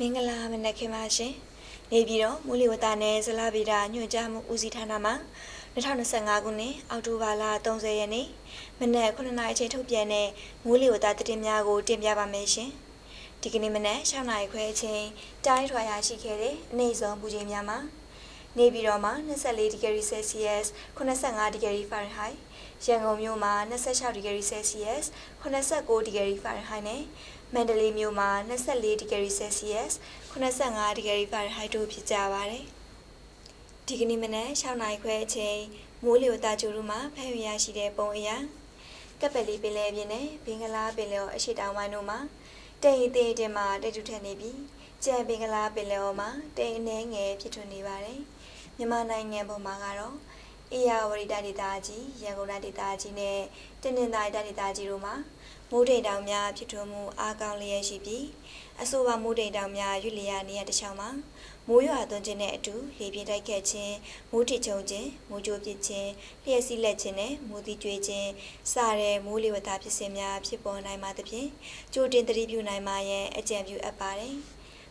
မင်္ဂလာမနက်ခင်းပါရှင်။နေပြည်တော်မူလီဝတ္တနယ်ဇလဗေဒညွှန်ကြားမှုဦးစီးဌာနမှ2025ခုနှစ်အောက်တိုဘာလ30ရက်နေ့မနက်9:00နာရီအချိန်ထုတ်ပြန်တဲ့မူလီဝတ္တသတင်းများကိုတင်ပြပါမယ်ရှင်။ဒီကနေ့မနက်6:00နာရီခွဲအချိန်တိုင်းထွာရရှိခဲ့တဲ့အနေဆုံးပူချိန်များမှာ နေပြည်တော်မှာ24ဒီဂရီဆယ်စီယပ်85ဒီဂရီဖာရင်ဟိုက်ရန်ကုန်မြို့မှာ26ဒီဂရီဆယ်စီယပ်89ဒီဂရီဖာရင်ဟိုက်နဲ့မန္တလေးမြို့မှာ24ဒီဂရီဆယ်စီယပ်85ဒီဂရီဖာရင်ဟိုက်တို့ဖြစ်ကြပါတယ်။ဒီကနေ့မနက်6နာရီခွဲအချိန်မိုးလေဝသကြိုးရူမှာဖမ်းရရှိတဲ့ပုံအရာကပ်ပလီပင်လယ်ပြင်နဲ့ဘင်္ဂလားပင်လယ်အော်အရှိတောင်ပိုင်းတို့မှာတိမ်အသေးတင်မှာတိုက်တူထက်နေပြီးကြံဘင်္ဂလားပင်လယ်အော်မှာတိမ်အနှဲငယ်ဖြစ်ထွန်းနေပါတယ်။ မြန်မာနိုင်ငံပေါ်မှာကတော့အေယာဝရီတိုင်းဒေသကြီးရန်ကုန်တိုင်းဒေသကြီးနဲ့တင်းတင်းတိုင်းဒေသကြီးတို့မှာမိုးတိမ်တောင်များဖြစ်ထွန်းမှုအားကောင်းလျက်ရှိပြီးအဆိုပါမိုးတိမ်တောင်များရွလျာနေရတစ်ချောင်းမှာမိုးရွာသွန်းခြင်းနဲ့အတူလေပြင်းတိုက်ခတ်ခြင်းမိုးထချုံခြင်းမိုးကြိုးပစ်ခြင်းလျှက်စီးလက်ခြင်းနဲ့မိုးသီးကျွေးခြင်းစတဲ့မိုးလေဝသဖြစ်စဉ်များဖြစ်ပေါ်နိုင်မှာသဖြင့်ကြိုတင်သတိပြုနိုင်မှာရဲ့အကြံပြုအပ်ပါတယ်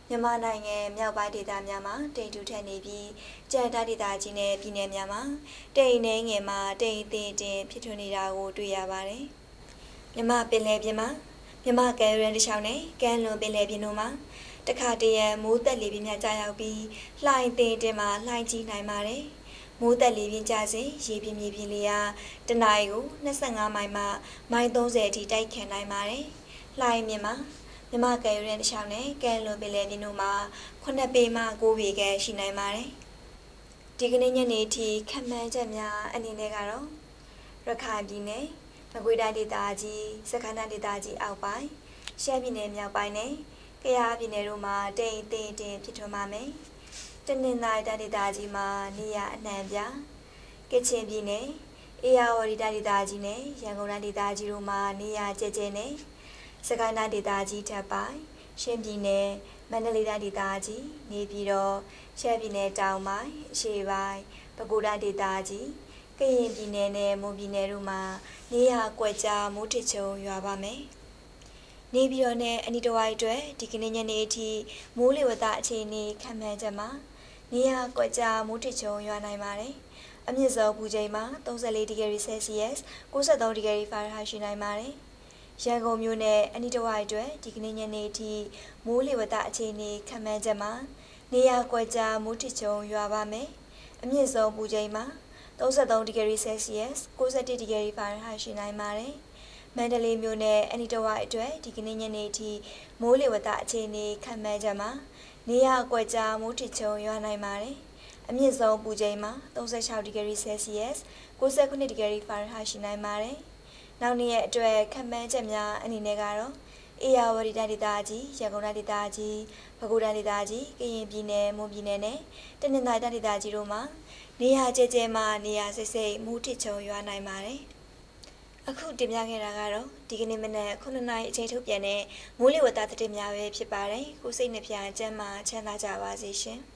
မြန်မာနိုင်ငံမြောက်ပိုင်းဒေသများမှာတိမ်တူထက်နေပြီးကြံတိုင်းဒေသကြီးနဲ့ပြည်နယ်များမှာတိမ်နှဲငယ်မှာတိမ်အသေးတင်ဖြစ်ထွန်းနေတာကိုတွေ့ရပါတယ်။မြမပင်လယ်ပြင်မှာမြမကဲရန်တစ်ချောင်းနဲ့ကမ်းလွန်ပင်လယ်ပြင်တို့မှာတခါတရံမိုးသက်လေပြင်းများကြာရောက်ပြီးလှိုင်းတင်တင်မှာလှိုင်းကြီးနိုင်ပါတယ်။မိုးသက်လေပြင်းကြစဉ်ရေပြင်းမြေပြင်းလေးအားတနအီကို25မိုင်မှမိုင်30အထိတိုက်ခတ်နိုင်ပါတယ်။လှိုင်းမြင်မှာ မြမကဲရန်တစ်ချောင်းနဲ့ကဲလွန်ပင်လယ်ပြင်တို့မှာ9ပေမှ9ပေခန့်ရှိနိုင်ပါတယ်။ဒီကနေ့ညနေထိခန့်မှန်းချက်များအနေနဲ့ကတော့ရခိုင်ပြည်နယ်မကွေးတိုင်းဒေသကြီးစကိုင်းတိုင်းဒေသကြီးအောက်ပိုင်းရှမ်းပြည်နယ်မြောက်ပိုင်းနဲ့ကယားပြည်နယ်တို့မှာတိမ်တိမ်တင်ဖြစ်ထွန်းပါမယ်။တနင်္သာရီတိုင်းဒေသကြီးမှာနေရအနှံပြကချင်ပြည်နယ်အေရဝတီတိုင်းဒေသကြီးနဲ့ရန်ကုန်တိုင်းဒေသကြီးတို့မှာနေရကျဲကျဲနဲ့ စကိုင်းတိုင်းဒေသကြီးထပ်ပိုင်းရှမ်းပြည်နယ်မန္တလေးတိုင်းဒေသကြီးနေပြည်တော်ရှမ်းပြည်နယ်တောင်ပိုင်းအရှေ့ပိုင်းပဲခူးတိုင်းဒေသကြီးကရင်ပြည်နယ်နဲ့မွန်ပြည်နယ်တို့မှာနေရကွက်ကြားမိုးထချုံရွာပါမယ်။နေပြည်တော်နဲ့အနီတဝိုက်အတွက်ဒီကနေ့ညနေအထိမိုးလေဝသအခြေအနေခံမှန်းချက်မှာနေရကွက်ကြားမိုးထချုံရွာနိုင်ပါတယ်။အမြင့်ဆုံးပူချိန်မှာ34ဒီဂရီဆယ်စီယပ်63ဒီဂရီဖာရင်ဟိုက်ရှိနိုင်ပါတယ်။ ရန်ကုန်မြို့နယ်အနီတဝိုက်အတွက်ဒီကနေ့ညနေအထိမိုးလေဝသအခြေအနေခံမှန်းချက်မှာနေရကွက်ကြားမိုးထချုံရွာပါမယ်။အမြင့်ဆုံးပူချိန်မှာ33ဒီဂရီဆယ်စီယပ်61ဒီဂရီဖာရင်ဟိုက်ရှိနိုင်ပါတယ်။မန္တလေးမြို့နယ်အနီတဝိုက်အတွက်ဒီကနေ့ညနေထိမိုးလေဝသအခြေအနေခံမှန်းချက်မှာနေရကွက်ကြားမိုးထချုံရွာနိုင်ပါတယ်။အမြင့်ဆုံးပူချိန်မှာ36ဒီဂရီဆယ်စီယပ်69ဒီဂရီဖာရင်ဟိုက်ရှိနိုင်ပါတယ်။ နောက်နေ့ရဲ့အတွက်ခံမှန်းချက်များအနေနဲ့ကတော့အေယာဝတီတိုင်းဒေသကြီးရန်ကုန်တိုင်းဒေသကြီးပဲခူးတိုင်းဒေသကြီးကရင်ပြည်နယ်မွန်ပြည်နယ်နဲ့တနင်္သာရီတိုင်းဒေသကြီးတို့မှာနေရာကျကျမှနေရာစိတ်စိတ်မူးထစ်ချုံရွာနိုင်ပါတယ်။အခုတင်ပြခဲ့တာကတော့ဒီကနေ့မနက်9:00နာရီအချိန်ထုတ်ပြန်တဲ့မိုးလေဝသသတင်းများပဲဖြစ်ပါတယ်။ကိုစိတ်နှပြကျမ်းမာချမ်းသာကြပါစေရှင်။